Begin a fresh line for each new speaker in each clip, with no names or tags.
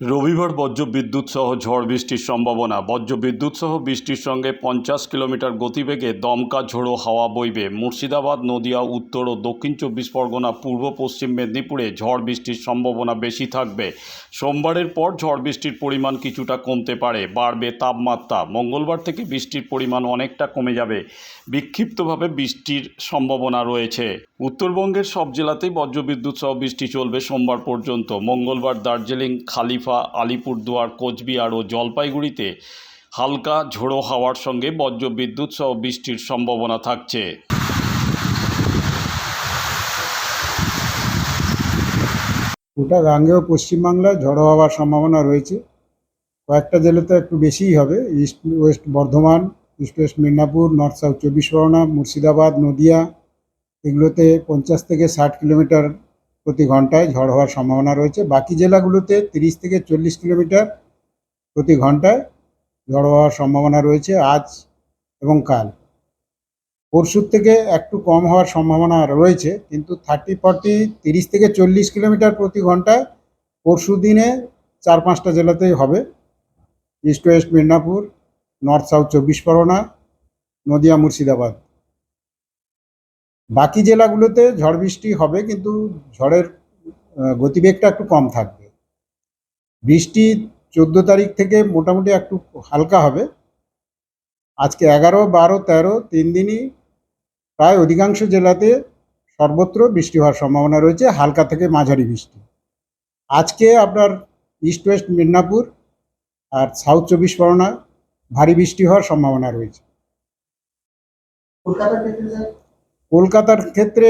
রবিবার বজ্র বিদ্যুৎ সহ ঝড় বৃষ্টির সম্ভাবনা। বজ্র বিদ্যুৎ সহ বৃষ্টির সঙ্গে পঞ্চাশ কিলোমিটার গতিবেগে দমকা ঝোড়ো হাওয়া বইবে। মুর্শিদাবাদ, নদিয়া, উত্তর ও দক্ষিণ চব্বিশ পরগনা, পূর্ব পশ্চিম মেদিনীপুরে ঝড় বৃষ্টির সম্ভাবনা বেশি থাকবে। সোমবারের পর ঝড় বৃষ্টির পরিমাণ কিছুটা কমতে পারে, বাড়বে তাপমাত্রা। মঙ্গলবার থেকে বৃষ্টির পরিমাণ অনেকটা কমে যাবে। বিক্ষিপ্তভাবে বৃষ্টির সম্ভাবনা রয়েছে। উত্তরবঙ্গের সব জেলাতেই বজ্রবিদ্যুৎ সহ বৃষ্টি চলবে সোমবার পর্যন্ত। মঙ্গলবার দার্জিলিং খালিফা আলিপুরদুয়ার, কোচবিহার ও জলপাইগুড়িতে হালকা ঝোড়ো হাওয়ার সঙ্গে বজ্রবিদ্যুৎ সহ বৃষ্টির সম্ভাবনা থাকছে।
গোটা গাঙ্গেয় পশ্চিমবাংলায় ঝড়ো হওয়ার সম্ভাবনা রয়েছে। কয়েকটা জেলাতে একটু বেশিই হবে। East west Bardhaman, east west Medinipur north south চব্বিশ পরগনা, মুর্শিদাবাদ, নদিয়া, এগুলোতে পঞ্চাশ থেকে ষাট কিলোমিটার প্রতি ঘন্টায় ঝড় হওয়ার সম্ভাবনা রয়েছে। বাকি জেলাগুলোতে তিরিশ থেকে চল্লিশ কিলোমিটার প্রতি ঘন্টায় ঝড় হওয়ার সম্ভাবনা রয়েছে আজ এবং কাল। পরশুর থেকে একটু কম হওয়ার সম্ভাবনা রয়েছে, কিন্তু থার্টি ফর্টি তিরিশ থেকে চল্লিশ কিলোমিটার প্রতি ঘন্টায় পরশু দিনে চার পাঁচটা জেলাতেই হবে। East west Medinipur north south চব্বিশ পরগনা, নদিয়া মুর্শিদাবাদ। বাকি জেলাগুলোতে ঝড় বৃষ্টি হবে, কিন্তু ঝড়ের গতিবেগটা একটু কম থাকবে। বৃষ্টি চোদ্দ তারিখ থেকে মোটামুটি একটু হালকা হবে। আজকে এগারো, বারো, তেরো, তিন দিনই প্রায় অধিকাংশ জেলাতে সর্বত্র বৃষ্টি হওয়ার সম্ভাবনা রয়েছে, হালকা থেকে মাঝারি বৃষ্টি। আজকে আপনার ইস্ট ওয়েস্ট মেদিনীপুর আর সাউথ চব্বিশ পরগনা ভারী বৃষ্টি হওয়ার সম্ভাবনা রয়েছে।
কলকাতার ক্ষেত্রে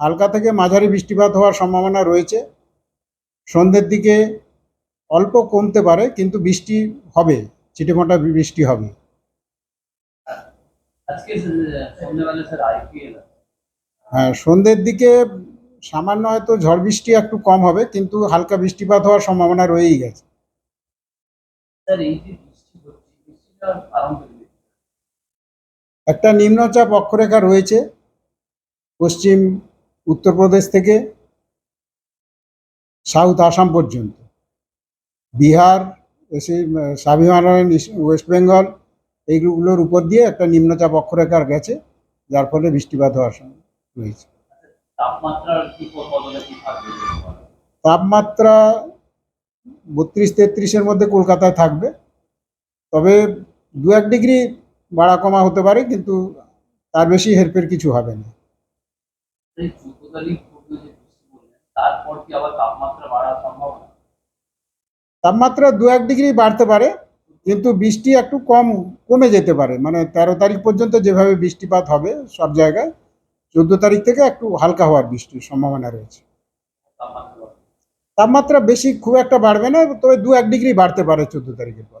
হালকা থেকে মাঝারি বৃষ্টিপাত হওয়ার সম্ভাবনা রয়েছে। সন্ধ্যের দিকে অল্প কমতে পারে কিন্তু বৃষ্টি হবে ছিটেমোটা বৃষ্টি হবে। হ্যাঁ সন্ধ্যের দিকে সামান্য হয়তো ঝড় বৃষ্টি একটু কম হবে কিন্তু হালকা বৃষ্টিপাত হওয়ার সম্ভাবনা রয়েই গেছে। একটা নিম্নচাপ অক্ষরেখা রয়েছে পশ্চিম উত্তরপ্রদেশ থেকে সাউথ আসাম পর্যন্ত। বিহার স্বাভিমান ওয়েস্ট বেঙ্গল এইগুলোর উপর দিয়ে একটা নিম্নচাপ অক্ষরেখার গেছে যার ফলে বৃষ্টিপাত হওয়ার রয়েছে। তাপমাত্রা বত্রিশ তেত্রিশের মধ্যে কলকাতায় থাকবে। তবে দু এক ডিগ্রি বাড়া কমা হতে পারে কিন্তু তার বেশি হেরফের কিছু হবে না।
চোদ্দ তারিখ পর্যন্ত যে বৃষ্টি বললেন তারপর কি আবার তাপমাত্রা
তাপমাত্রা দু এক ডিগ্রি বাড়তে পারে কিন্তু বৃষ্টি একটু কম কমে যেতে পারে। মানে তেরো তারিখ পর্যন্ত যেভাবে বৃষ্টিপাত হবে সব জায়গায় চোদ্দ তারিখ থেকে একটু হালকা হওয়ার বৃষ্টির সম্ভাবনা রয়েছে।
তাপমাত্রা
তাপমাত্রা বেশি খুব একটা বাড়বে না তবে দু এক ডিগ্রি বাড়তে পারে চোদ্দ তারিখের পর।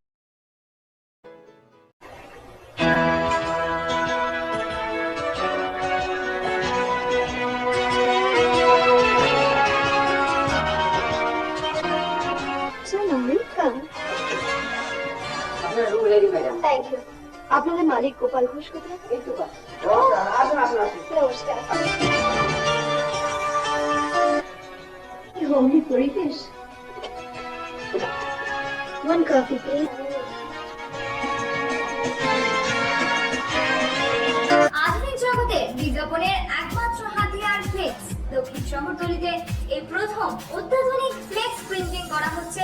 ready madam
thank you আপনাদের মালিক গোপাল ঘোষ কোথায়
একটু পাস আসুন আসুন আসুন
নমস্কার হোমলি পরিবেশ One coffee, please. আধুনিক জগতে বিজ্ঞাপনের একমাত্র হাতিয়ার ফ্লেক্স দক্ষিণ শহরতলিতে এই প্রথম অত্যাধুনিক ফ্লেক্স প্রিন্টিং করা হচ্ছে